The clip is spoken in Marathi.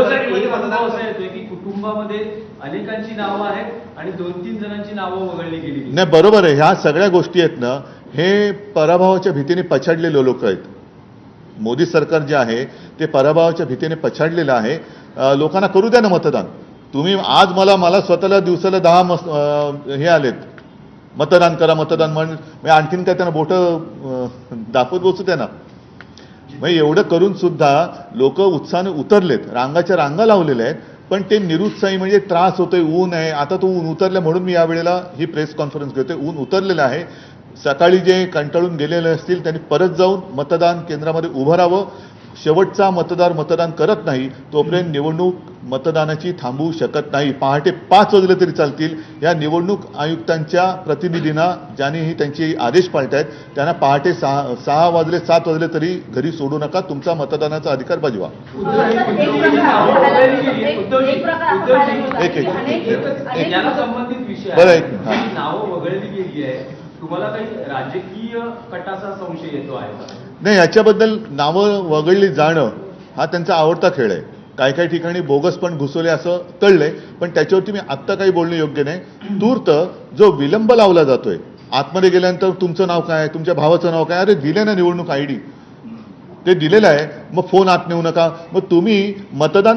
असा येतोय की कुटुंबामध्ये अनेकांची नावं आहेत आणि दोन तीन जणांची नावं वगळली गेली नाही बरोबर आहे. ह्या सगळ्या गोष्टी आहेत ना हे पराभवाच्या भीतीने पछाडलेले लोक आहेत. मोदी सरकार जे आहे ते पराभवाच्या भीतीने पछाडलेलं आहे. लोकांना करू द्या ना मतदान. तुम्ही आज मला मला स्वतःला दिवसाला दहा मस हे आलेत. मतदान करा मतदान म्हण म्हणजे आणखीन काय त्यांना बोटं दाखवत बसू द्या ना. म्हणजे एवढं करून सुद्धा लोक उत्साहाने उतरलेत. रांगाच्या रांगा लावलेल्या आहेत पण ते निरुत्साही म्हणजे त्रास होतोय ऊन आहे. आता तो ऊन उतरलं म्हणून मी यावेळेला ही प्रेस कॉन्फरन्स घेतोय. ऊन उतरलेलं आहे. सकाळी जे कंटाळून गेलेले असतील त्यांनी परत जाऊन मतदान केंद्रामध्ये उभं राहावं. शेवटचा मतदार मतदान करत नाही तोपर्यंत निवडणूक मतदानाची थांबवू शकत नाही. पहाटे पाच वाजले तरी चालतील. या निवडणूक आयुक्तांच्या प्रतिनिधींना ज्यांनीही त्यांचे आदेश पाळतायत त्यांना पहाटे सहा सहा वाजले सात वाजले तरी घरी सोडू नका. तुमचा मतदानाचा अधिकार बजवा एक. एक- बरं, आहे. एक-. जी नावं वगळली गेली आहे. तुम्हाला काही राजकीय कटाचा संशय येतो आहे का? नाही याच्याबद्दल नावं वगळली जाणं हा त्यांचा आवडता खेळ आहे. काही काही ठिकाणी बोगस पण घुसवले असं कळलंय पण त्याच्यावरती मी आत्ता काही बोलणं योग्य नाही. तूर्त जो विलंब लावला जातोय आतमध्ये गेल्यानंतर तुमचं नाव काय आहे तुमच्या भावाचं नाव काय अरे दिले ना निवडणूक आय डी. ते दिलेलं आहे. मग फोन आत नेऊ नका. मग तुम्ही मतदान